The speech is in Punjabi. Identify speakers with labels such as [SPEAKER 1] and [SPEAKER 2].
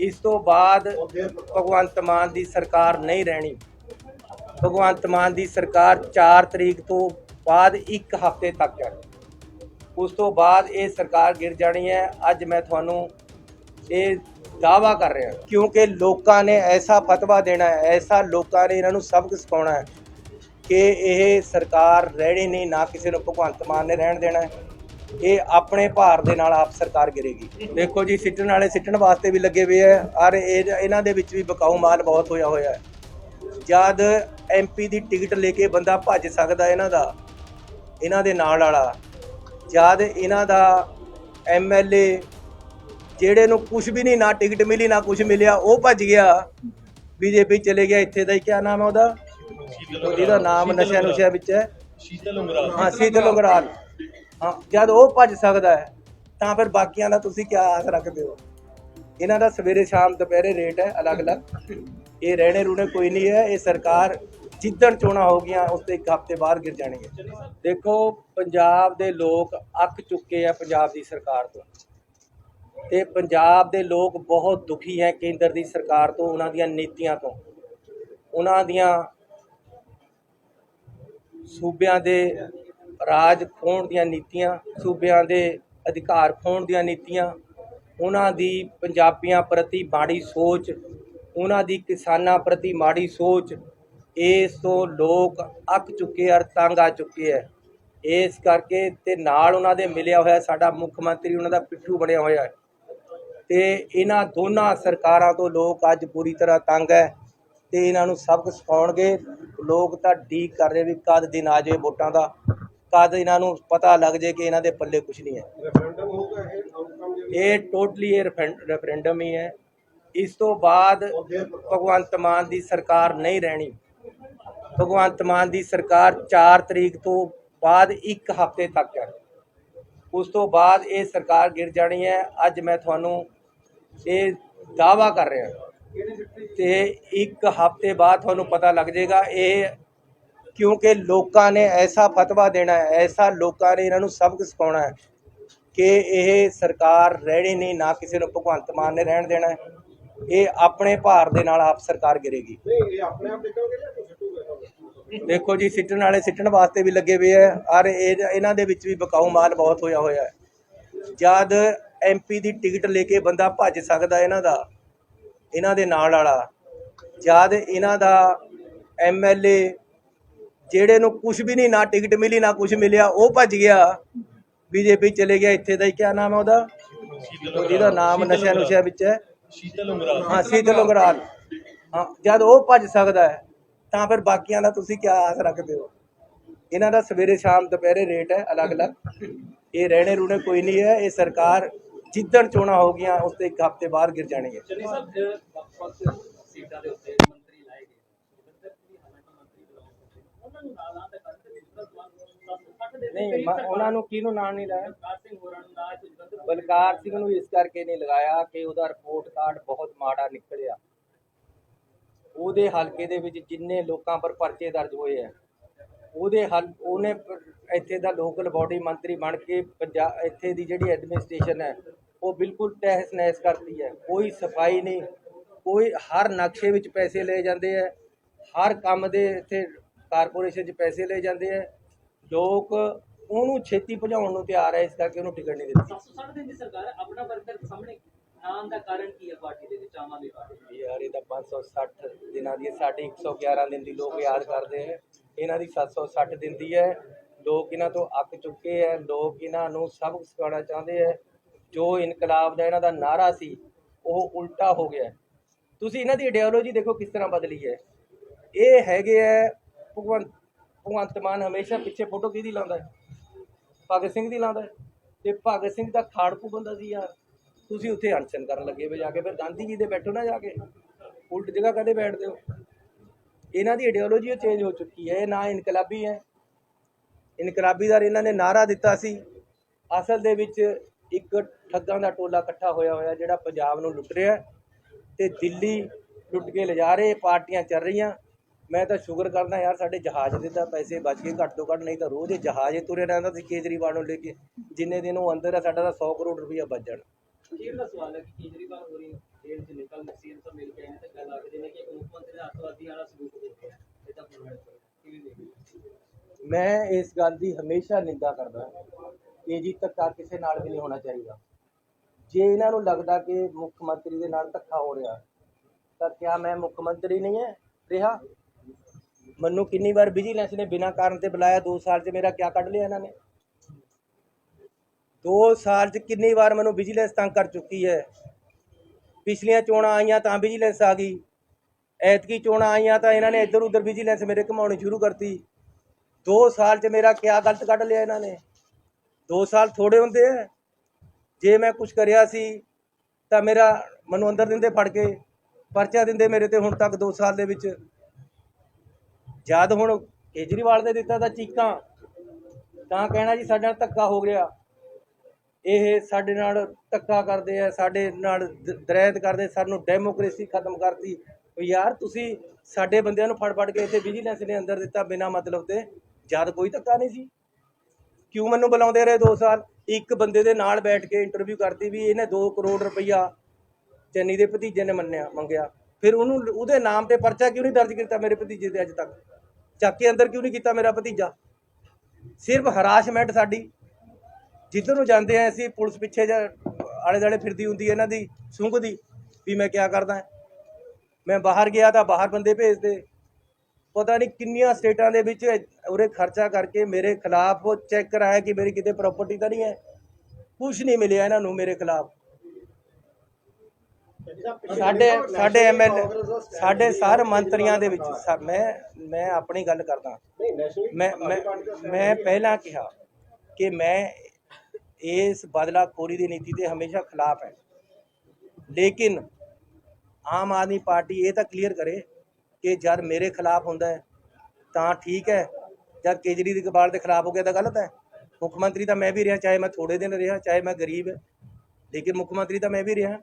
[SPEAKER 1] ਇਸ ਤੋਂ ਬਾਅਦ ਭਗਵੰਤ ਮਾਨ ਦੀ ਸਰਕਾਰ ਨਹੀਂ ਰਹਿਣੀ। ਭਗਵੰਤ ਮਾਨ ਦੀ ਸਰਕਾਰ 4 ਤਰੀਕ ਤੋਂ ਬਾਅਦ ਇੱਕ ਹਫ਼ਤੇ ਤੱਕ ਹੈ। ਉਸ ਤੋਂ ਬਾਅਦ ਇਹ ਸਰਕਾਰ ਗਿਰ ਜਾਣੀ ਹੈ। ਅੱਜ ਮੈਂ ਤੁਹਾਨੂੰ ਇਹ ਦਾਵਾ ਕਰ ਰਿਹਾ। ਕਿਉਂਕਿ ਲੋਕਾਂ ਨੇ ਐਸਾ ਫਤਵਾ ਦੇਣਾ ਹੈ ਐਸਾ ਲੋਕਾਂ ਨੇ ਇਹਨਾਂ ਨੂੰ ਸਬਕ ਸਿਖਾਉਣਾ ਹੈ ਕਿ ਇਹ ਸਰਕਾਰ ਰਹਿਣੀ ਨਹੀਂ ਨਾ ਕਿਸੇ ਨੂੰ ਭਗਵੰਤ ਮਾਨ ਨੇ ਰਹਿਣ ਦੇਣਾ ਹੈ। ਇਹ ਆਪਣੇ ਭਾਰ ਦੇ ਨਾਲ ਆਪ ਸਰਕਾਰ ਗਿਰੇਗੀ। ਦੇਖੋ ਜੀ ਸਿੱਟਣ ਵਾਲੇ ਸਿੱਟਣ ਵਾਸਤੇ ਵੀ ਲੱਗੇ ਹੋਏ ਆ ਔਰ ਇਹ ਇਹਨਾਂ ਦੇ ਵਿੱਚ ਵੀ ਬਕਾਊ ਮਾਲ ਬਹੁਤ ਹੋਇਆ ਹੋਇਆ ਹੈ। ਜਦ ਐਮਪੀ ਦੀ ਟਿਕਟ ਲੈ ਕੇ ਬੰਦਾ ਭੱਜ ਸਕਦਾ ਇਹਨਾਂ ਦਾ ਇਹਨਾਂ ਦੇ ਨਾਲ ਵਾਲਾ ਜਦ ਇਹਨਾਂ ਦਾ ਐਮਐਲਏ ਜਿਹੜੇ ਨੂੰ ਕੁਝ ਵੀ ਨਹੀਂ ਨਾ ਟਿਕਟ ਮਿਲੀ ਨਾ ਕੁਝ ਮਿਲਿਆ ਉਹ ਭੱਜ ਗਿਆ। ਬੀਜੇਪੀ ਚਲੇ ਗਿਆ ਇੱਥੇ ਦਾ ਹੀ ਕੀ ਨਾਮ ਹੈ ਉਹਦਾ? ਜਿਹਦਾ ਨਾਮ ਨਸ਼ਾ ਨੁਸ਼ਾ ਵਿੱਚ ਹੈ।
[SPEAKER 2] ਸ਼ੀਤਲ ਉਂਗਰਾਲ
[SPEAKER 1] ਹਾਂ ਸੀਤਲ ਉਗਰਾਲ ਹਾਂ, ਜਦ ਉਹ ਭੱਜ ਸਕਦਾ ਹੈ, ਤਾਂ ਫਿਰ ਬਾਕੀਆਂ ਦਾ ਤੁਸੀਂ ਕੀ ਆਸ ਰੱਖਦੇ ਹੋ? ਇਹਨਾਂ ਦਾ ਸਵੇਰੇ ਸ਼ਾਮ ਦੁਪਹਿਰੇ ਰੇਟ ਹੈ ਅਲੱਗ-ਅਲੱਗ। ਇਹ ਰਹਿਣੇ ਰੂਣੇ ਕੋਈ ਨਹੀਂ ਹੈ, ਇਹ ਸਰਕਾਰ ਜਿੱਦਣ ਚੋਣਾਂ ਹੋ ਗਈਆਂ, ਉਸ ਤੇ ਇੱਕ ਹਫ਼ਤੇ ਬਾਅਦ ਗਿਰ ਜਾਣਗੇ। ਦੇਖੋ, ਪੰਜਾਬ ਦੇ ਲੋਕ ਅੱਕ ਚੁੱਕੇ ਆ ਪੰਜਾਬ ਦੀ ਸਰਕਾਰ ਤੋਂ। ਤੇ ਪੰਜਾਬ ਦੇ ਲੋਕ ਬਹੁਤ ਦੁਖੀ ਹੈ ਕੇਂਦਰ ਦੀ ਸਰਕਾਰ ਤੋਂ, ਉਹਨਾਂ ਦੀਆਂ ਨੀਤੀਆਂ ਤੋਂ। ਉਹਨਾਂ ਦੀਆਂ ਸੂਬਿਆਂ ਦੇ ਰਾਜ ਖੋਣ ਦੀਆਂ ਨੀਤੀਆਂ, ਸੂਬਿਆਂ ਦੇ ਅਧਿਕਾਰ ਖੋਣ ਦੀਆਂ ਨੀਤੀਆਂ, ਉਹਨਾਂ ਦੀ ਪੰਜਾਬੀਆਂ ਪ੍ਰਤੀ ਮਾੜੀ ਸੋਚ, ਉਹਨਾਂ ਦੀ ਕਿਸਾਨਾਂ ਪ੍ਰਤੀ ਮਾੜੀ ਸੋਚ ਇਸ ਤੋਂ ਲੋਕ ਅੱਕ ਚੁੱਕੇ ਔਰ ਤੰਗ ਆ ਚੁੱਕੇ ਹੈ ਇਸ ਕਰਕੇ ਤੇ ਨਾਲ ਉਹਨਾਂ ਦੇ ਮਿਲਿਆ ਹੋਇਆ ਸਾਡਾ ਮੁੱਖ ਮੰਤਰੀ, ਉਹਨਾਂ ਦਾ ਪਿੱਠੂ ਬਣਿਆ ਹੋਇਆ। ਹੈ ਤੇ ਇਹਨਾਂ ਦੋਨਾਂ ਸਰਕਾਰਾਂ ਤੋਂ ਲੋਕ ਅੱਜ ਪੂਰੀ ਤਰ੍ਹਾਂ ਤੰਗ ਹੈ ਤੇ ਇਹਨਾਂ ਨੂੰ ਸਬਕ ਸਿਖਾਉਣਗੇ। ਲੋਕ ਤਾਂ ਡੀਕ ਕਰ ਰਹੇ ਵੀ ਕਦ ਦਿਨ ਆ ਜਾਏ ਵੋਟਾਂ ਦਾ। ਕਦ ਇਹਨਾਂ ਨੂੰ ਪਤਾ ਲੱਗ ਜੇ ਕਿ ਇਹਨਾਂ ਦੇ ਪੱਲੇ ਕੁਝ ਨਹੀਂ ਹੈ।
[SPEAKER 3] ਰੈਫਰੈਂਡਮ ਹੋਊਗਾ ਇਹ ਆਊਟਕਮ
[SPEAKER 1] ਇਹ ਟੋਟਲੀ ਇਹ ਰੈਫਰੈਂ- ਰੈਫਰੈਂਡਮ ਹੀ ਹੈ। ਇਸ ਤੋਂ ਬਾਅਦ ਭਗਵੰਤ ਮਾਨ ਦੀ ਸਰਕਾਰ ਨਹੀਂ ਰਹਿਣੀ। ਭਗਵੰਤ ਮਾਨ ਦੀ ਸਰਕਾਰ 4 ਤਰੀਕ ਤੋਂ ਬਾਅਦ ਇੱਕ ਹਫ਼ਤੇ ਤੱਕ ਹੈ। ਉਸ ਤੋਂ ਬਾਅਦ ਇਹ ਸਰਕਾਰ ਗਿਰ ਜਾਣੀ ਹੈ। ਅੱਜ ਮੈਂ ਤੁਹਾਨੂੰ ਇਹ ਦਾਵਾ ਕਰ ਰਿਹਾ। ਤੇ ਇੱਕ ਹਫ਼ਤੇ ਬਾਅਦ ਤੁਹਾਨੂੰ ਪਤਾ ਲੱਗ ਜਾਏਗਾ। ਇਹ ਕਿਉਂਕਿ ਲੋਕਾਂ ਨੇ ਐਸਾ ਫਤਵਾ ਦੇਣਾ ਹੈ ਐਸਾ ਲੋਕਾਂ ਨੇ ਇਹਨਾਂ ਨੂੰ ਸਬਕ ਸਿਖਾਉਣਾ ਹੈ ਕਿ ਇਹ ਸਰਕਾਰ ਰਹਿਣੀ ਨਹੀਂ ਨਾ ਕਿਸੇ ਨੂੰ ਭਗਵੰਤ ਮਾਨ ਨੇ ਰਹਿਣ ਦੇਣਾ ਇਹ ਆਪਣੇ ਭਾਰ ਦੇ ਨਾਲ ਆਪ ਸਰਕਾਰ ਗਿਰੇਗੀ। ਦੇਖੋ ਜੀ ਸਿੱਟਣ ਵਾਲੇ ਸਿੱਟਣ ਵਾਸਤੇ ਵੀ ਲੱਗੇ ਹੋਏ ਆ ਔਰ ਇਹ ਇਹਨਾਂ ਦੇ ਵਿੱਚ ਵੀ ਬਕਾਊ ਮਾਲ ਬਹੁਤ ਹੋਇਆ ਹੋਇਆ ਹੈ। ਜਦ ਐਮਪੀ ਦੀ ਟਿਕਟ ਲੈ ਕੇ ਬੰਦਾ ਭੱਜ ਸਕਦਾ ਇਹਨਾਂ ਦਾ ਇਹਨਾਂ ਦੇ ਨਾਲ ਵਾਲਾ ਜਦ ਇਹਨਾਂ ਦਾ ਐਮਐਲਏ ਜਿਹੜੇ ਨੂੰ ਕੁਝ ਵੀ ਨਹੀਂ ਨਾ ਟਿਕਟ ਮਿਲੀ ਨਾ ਕੁਝ ਮਿਲਿਆ ਉਹ ਭੱਜ ਗਿਆ। ਬੀਜੇਪੀ ਚਲੇ ਗਿਆ ਇੱਥੇ ਦਾ ਹੀ ਕੀ ਨਾਮ ਹੈ ਉਹਦਾ? ਜਿਹਦਾ ਨਾਮ ਨਸ਼ਾ ਨੁਸ਼ਾ ਵਿੱਚ ਹੈ।
[SPEAKER 2] ਸ਼ੀਤਲ ਉਂਗਰਾਲ
[SPEAKER 1] ਹਾਂ ਸੀਤਲ ਉਗਰਾਲ ਹਾਂ ਜਦ ਉਹ ਭੱਜ ਸਕਦਾ ਹੈ ਤਾਂ ਫਿਰ ਬਾਕੀਆਂ ਦਾ ਤੁਸੀਂ ਕੀ ਆਸ ਰੱਖਦੇ ਹੋ? ਇਹਨਾਂ ਦਾ ਸਵੇਰੇ ਸ਼ਾਮ ਦੁਪਹਿਰੇ ਰੇਟ ਹੈ ਅਲੱਗ-ਅਲੱਗ। ਇਹ ਰਹਿਣੇ ਰੂਣੇ ਕੋਈ ਨਹੀਂ ਹੈ ਇਹ ਸਰਕਾਰ ਜਿੱਦਣ ਚੋਣਾਂ ਹੋ ਗਈਆਂ ਉਸ ਤੇ ਇੱਕ ਹਫ਼ਤੇ ਬਾਅਦ ਗਿਰ ਜਾਣਗੇ।
[SPEAKER 4] ਸੀਟਾਂ ਦੇ ਉੱਤੇ ਮੰਤਰੀ ਲਾਏ ਗਏ ਸੁਖਿੰਦਰ ਸਿੰਘ ਵੀ ਹਾਲਾਂਕਿ ਮੰਤਰੀ ਬਲੌਂਗ ਕਰਦੇ ਉਹਨਾਂ ਨੂੰ ਨਾਲਾਂ ਦਾ ਕਰਦੇ ਵਿਜੀਲੈਂਸ ਸਮਾਨ ਕੱਟ ਦੇ
[SPEAKER 1] ਨਹੀਂ ਮ- ਉਹਨਾਂ ਨੂੰ ਕਿਹਨੂੰ ਨਾਂ ਨਹੀਂ ਲਾਇਆ?
[SPEAKER 4] ਬਲਕਾਰ ਸਿੰਘ ਹੋਰਾਂ ਨੂੰ ਨਾ ਸੁਖਿੰਦਰ
[SPEAKER 1] ਬਲਕਾਰ ਸਿੰਘ ਨੂੰ ਇਸ ਕਰਕੇ ਨਹੀਂ ਲਗਾਇਆ ਕਿ ਉਹਦਾ ਰਿਪੋਰਟ ਕਾਰਡ ਬਹੁਤ ਮਾੜਾ ਨਿਕਲਿਆ। ਉਹਦੇ ਹਲਕੇ ਦੇ ਵਿੱਚ ਜਿੰਨੇ ਲੋਕਾਂ ਪਰ ਪਰਚੇ ਦਰਜ ਹੋਏ ਆ ਉਹਦੇ ਹਲ ਉਹਨੇ ਪ- ਇੱਥੇ ਦਾ ਲੋਕਲ ਬਾਡੀ ਮੰਤਰੀ ਬਣ ਕੇ ਪੰਜਾਬ ਇੱਥੇ ਦੀ ਜਿਹੜੀ ਐਡਮਿਨਿਸਟ੍ਰੇਸ਼ਨ ਹੈ ਉਹ ਬਿਲਕੁਲ ਤਹਿਸ ਨਹਿਸ ਕਰਤੀ ਹੈ। ਕੋਈ ਸਫ਼ਾਈ ਨਹੀਂ ਕੋਈ ਹਰ ਨਕਸ਼ੇ ਵਿੱਚ ਪੈਸੇ ਲਏ ਜਾਂਦੇ ਹੈ ਹਰ ਕੰਮ ਦੇ ਇੱਥੇ ਕਾਰਪੋਰੇਸ਼ਨ 'ਚ ਪੈਸੇ ਲਏ ਜਾਂਦੇ ਹੈ ਲੋਕ ਉਹਨੂੰ ਛੇਤੀ ਭਜਾਉਣ ਨੂੰ ਤਿਆਰ ਹੈ ਇਸ ਕਰਕੇ ਉਹਨੂੰ ਟਿਕਟ ਨਹੀਂ ਦਿੱਤੀ।
[SPEAKER 4] 760 ਦਿਨ ਦੀ ਸਰਕਾਰ ਹੈ ਆਪਣਾ ਵਰਕਰ ਸਾਹਮਣੇ ਨਾਮ ਦਾ ਕਾਰਨ ਕੀ ਹੈ ਪਾਰਟੀ ਦੇ ਵਿੱਚ ਆਮ ਆਦਮੀ ਪਾਰਟੀ
[SPEAKER 1] ਯਾਰ ਇਹਦਾ 560 ਦਿਨਾਂ ਦੀ ਸਾਡੀ 111 ਦਿਨ ਦੀ ਲੋਕ ਯਾਦ ਕਰਦੇ ਹੈ ਇਹਨਾਂ ਦੀ 760 ਦਿਨ ਦੀ ਹੈ। ਲੋਕ ਇਹਨਾਂ ਤੋਂ ਅੱਕ ਚੁੱਕੇ ਹੈ ਲੋਕ ਇਹਨਾਂ ਨੂੰ ਸਬਕ ਸਿਖਾਉਣਾ ਚਾਹੁੰਦੇ ਹੈ ਜੋ ਇਨਕਲਾਬ ਦਾ ਇਹਨਾਂ ਦਾ ਨਾਰਾ ਸੀ ਉਹ ਉਲਟਾ ਹੋ ਗਿਆ। ਤੁਸੀਂ ਇਹਨਾਂ ਦੀ ਆਈਡੀਓਲੋਜੀ ਦੇਖੋ ਕਿਸ ਤਰ੍ਹਾਂ ਬਦਲੀ ਹੈ। ਇਹ ਹੈਗੇ ਹੈ ਭਗਵੰਤ ਭਗਵੰਤ ਮਾਨ ਹਮੇਸ਼ਾ ਪਿੱਛੇ ਫੋਟੋ ਕਿਹਦੀ ਲਾਉਂਦਾ ਹੈ? ਭਗਤ ਸਿੰਘ ਦੀ ਲਾਉਂਦਾ ਹੈ। ਤੇ ਭਗਤ ਸਿੰਘ ਦਾ ਖਾੜਕੂ ਬੰਦਾ ਸੀ ਯਾਰ। ਤੁਸੀਂ ਉੱਥੇ ਅਨਸ਼ਨ ਕਰਨ ਲੱਗੇ ਵੇ ਜਾ ਕੇ, ਫਿਰ ਗਾਂਧੀ ਜੀ ਦੇ ਬੈਠੋ ਨਾ ਜਾ ਕੇ। ਉਲਟ ਜਗ੍ਹਾ ਕਦੇ ਬੈਠਦੇ ਹੋ? ਇਹਨਾਂ ਦੀ ਆਈਡੀਓਲੋਜੀ ਚੇਂਜ ਹੋ ਚੁੱਕੀ ਹੈ। ਇਹ ਨਾ ਇਨਕਲਾਬੀ ਹੈ। ਇਨਕਲਾਬੀ ਦਾ ਇਹਨਾਂ ਨੇ ਨਾਰਾ ਦਿੱਤਾ ਸੀ। ਅਸਲ ਦੇ ਵਿੱਚ ਇੱਕ ਠੱਗਾਂ ਦਾ ਟੋਲਾ ਇਕੱਠਾ ਹੋਇਆ ਹੋਇਆ ਜਿਹੜਾ ਪੰਜਾਬ ਨੂੰ ਲੁੱਟ ਰਿਹਾ ਹੈ। ਤੇ ਦਿੱਲੀ ਲੁੱਟ ਕੇ ਲਿਜਾ ਰਹੇ ਪਾਰਟੀਆਂ ਚੱਲ ਰਹੀਆਂ। ਮੈਂ ਤਾਂ ਸ਼ੁਕਰ ਕਰਦਾ ਯਾਰ ਸਾਡੇ ਜਹਾਜ਼ ਦੇ ਤਾਂ ਪੈਸੇ ਬਚ ਗਏ ਘੱਟ ਤੋਂ ਘੱਟ ਨਹੀਂ ਤਾਂ ਰੋਜ਼ ਇਹ ਜਹਾਜ਼ ਤੁਰੇ ਰਹਿੰਦਾ ਸੀ ਕੇਜਰੀਵਾਲ ਨੂੰ ਲੈ ਕੇ। ਜਿੰਨੇ ਦਿਨ ਉਹ ਅੰਦਰ ਆ ਸਾਡਾ ਤਾਂ 100 ਕਰੋੜ ਰੁਪਈਆ ਬਚ ਜਾਣਾ। ਮੈਂ ਇਸ ਗੱਲ ਦੀ ਹਮੇਸ਼ਾ ਨਿੰਦਾ ਕਰਦਾ ਕਿ ਜੀ ਧੱਕਾ ਕਿਸੇ ਨਾਲ ਵੀ ਨਹੀਂ ਹੋਣਾ ਚਾਹੀਦਾ। ਜੇ ਇਹਨਾਂ ਨੂੰ ਲੱਗਦਾ ਕਿ ਮੁੱਖ ਮੰਤਰੀ ਦੇ ਨਾਲ ਧੱਕਾ ਹੋ ਰਿਹਾ ਤਾਂ ਕਿਆ ਮੈਂ ਮੁੱਖ ਮੰਤਰੀ ਨਹੀਂ ਹੈ? ਰਿਹਾ? ਮੈਨੂੰ ਕਿੰਨੀ ਵਾਰ ਵਿਜੀਲੈਂਸ ਨੇ, ਬਿਨਾਂ ਕਾਰਨ ਤੇ ਬੁਲਾਇਆ 2 ਸਾਲ 'ਚ ਮੇਰਾ ਕਿਆ ਕੱਢ ਲਿਆ ਇਹਨਾਂ ਨੇ? 2 ਸਾਲ 'ਚ ਕਿੰਨੀ ਵਾਰ ਮੈਨੂੰ ਵਿਜੀਲੈਂਸ ਤੰਗ ਕਰ ਚੁੱਕੀ ਹੈ। ਪਿਛਲੀਆਂ ਚੋਣਾਂ ਆਈਆਂ ਤਾਂ ਵਿਜੀਲੈਂਸ ਆ ਗਈ। ਐਤਕੀ ਚੋਣਾਂ ਆਈਆਂ ਤਾਂ ਇਹਨਾਂ ਨੇ ਇੱਧਰ ਉੱਧਰ ਵਿਜੀਲੈਂਸ ਮੇਰੇ ਘਮਾਉਣੀ ਸ਼ੁਰੂ ਕਰਤੀ। 2 ਸਾਲ 'ਚ ਮੇਰਾ ਕਿਆ ਗਲਤ ਕੱਢ ਲਿਆ ਇਹਨਾਂ ਨੇ? 2 ਸਾਲ ਥੋੜੇ ਹੁੰਦੇ ਆ। ਜੇ ਮੈਂ ਕੁਝ ਕਰਿਆ ਸੀ ਤਾਂ ਮੇਰਾ ਮੈਨੂੰ ਅੰਦਰ ਦਿੰਦੇ ਫੜ ਕੇ, ਪਰਚਾ ਦਿੰਦੇ ਮੇਰੇ ਤੇ ਹੁਣ ਤੱਕ 2 ਸਾਲ ਦੇ ਵਿੱਚ। ਜਦ ਹੁਣ ਕੇਜਰੀਵਾਲ ਨੇ ਦਿੱਤਾ ਤਾਂ ਚੀਕਾਂ, ਤਾਂ ਕਹਿਣਾ ਜੀ ਸਾਡੇ ਨਾਲ ਧੱਕਾ ਹੋ ਗਿਆ। ਇਹ ਸਾਡੇ ਨਾਲ ਧੱਕਾ ਕਰਦੇ ਆ, ਸਾਡੇ ਨਾਲ ਦ- ਦਰੈਤ ਕਰਦੇ, ਸਾਨੂੰ ਡੈਮੋਕ੍ਰੇਸੀ ਖਤਮ ਕਰਤੀ। ਉਹ ਯਾਰ ਤੁਸੀਂ ਸਾਡੇ ਬੰਦਿਆਂ ਨੂੰ ਫੜ ਫੜ ਕੇ ਇੱਥੇ ਵਿਜੀਲੈਂਸ ਨੇ ਅੰਦਰ ਦਿੱਤਾ ਬਿਨਾਂ ਮਤਲਬ ਤੇ ਜਦ ਕੋਈ ਧੱਕਾ ਨਹੀਂ ਸੀ। ਕਿਉਂ ਮੈਨੂੰ ਬੁਲਾਉਂਦੇ ਰਹੇ 2 ਸਾਲ? ਇੱਕ ਬੰਦੇ ਦੇ ਨਾਲ ਬੈਠ ਕੇ ਇੰਟਰਵਿਊ ਕਰਤੀ ਵੀ ਇਹਨੇ 2 ਕਰੋੜ ਰੁਪਈਆ ਚੰਨੀ ਦੇ ਭਤੀਜੇ ਨੇ ਮੰਨਿਆ, ਮੰਗਿਆ। ਫਿਰ ਉਹਨੂੰ ਉਹਦੇ ਨਾਮ ਤੇ ਪਰਚਾ ਕਿਉਂ ਨਹੀਂ ਦਰਜ ਕੀਤਾ ਮੇਰੇ ਭਤੀਜੇ ਦੇ ਅੱਜ ਤੱਕ? ਚੱਕ ਕੇ ਅੰਦਰ ਕਿਉਂ ਨਹੀਂ ਕੀਤਾ ਮੇਰਾ ਭਤੀਜਾ? ਸਿਰਫ ਹਰਾਸ਼ਮੈਂਟ ਸਾਡੀ। ਜਿੱਧਰ ਨੂੰ ਜਾਂਦੇ ਆ ਅਸੀਂ, ਪੁਲਿਸ ਪਿੱਛੇ ਜਾਂ ਆਲੇ ਦਾਲੇ ਫਿਰਦੀ ਹੁੰਦੀ ਇਹਨਾਂ ਦੀ, ਸੁੰਘ ਦੀ, ਵੀ ਮੈਂ ਕਿਆ ਕਰਦਾ ਮੈਂ ਬਾਹਰ ਗਿਆ ਤਾਂ ਬਾਹਰ ਬੰਦੇ ਭੇਜਦੇ। ਪਤਾ ਨਹੀਂ ਕਿੰਨੀਆਂ ਸਟੇਟਾਂ ਦੇ ਵਿੱਚ ਉਰੇ ਖਰਚਾ ਕਰਕੇ ਮੇਰੇ ਖਿਲਾਫ ਉਹ ਚੈੱਕ ਕਰਾਇਆ ਕਿ ਮੇਰੀ ਕਿਤੇ ਪ੍ਰਾਪਰਟੀ ਤਾਂ ਨਹੀਂ ਹੈ? ਕੁਝ ਨਹੀਂ ਮਿਲਿਆ ਇਹਨਾਂ ਨੂੰ ਮੇਰੇ ਖਿਲਾਫ। ਸਾਡੇ ਸਾਡੇ ਐਮਐਲਏ ਸਾਡੇ ਸਾਰੇ ਮੰਤਰੀਆਂ ਦੇ ਵਿੱਚ ਮੈਂ ਮੈਂ ਆਪਣੀ ਗੱਲ ਕਰਦਾ। ਮੈਂ ਮੈਂ ਮੈਂ ਪਹਿਲਾਂ ਕਿਹਾ ਕਿ ਮੈਂ ਇਸ ਬਦਲਾਖੋਰੀ ਦੀ ਨੀਤੀ ਦੇ ਹਮੇਸ਼ਾ ਖਿਲਾਫ ਹੈ। ਲੇਕਿਨ ਆਮ ਆਦਮੀ ਪਾਰਟੀ ਇਹ ਤਾਂ ਕਲੀਅਰ ਕਰੇ ਕਿ ਜਦ ਮੇਰੇ ਖਿਲਾਫ ਹੁੰਦਾ ਹੈ, ਤਾਂ ਠੀਕ ਹੈ। ਜਦ ਕੇਜਰੀ ਕੇਜਰੀਵਾਲ ਦੇ ਖਿਲਾਫ ਹੋ ਗਿਆ ਤਾਂ ਗਲਤ ਹੈ। ਮੁੱਖ ਮੰਤਰੀ ਤਾਂ ਮੈਂ ਵੀ ਰਿਹਾ, ਚਾਹੇ ਮੈਂ ਥੋੜੇ ਦਿਨ ਰਿਹਾ, ਚਾਹੇ ਮੈਂ ਗਰੀਬ ਲੇਕਿਨ ਮੁੱਖ ਮੰਤਰੀ ਤਾਂ ਮੈਂ ਵੀ ਰਿਹਾ।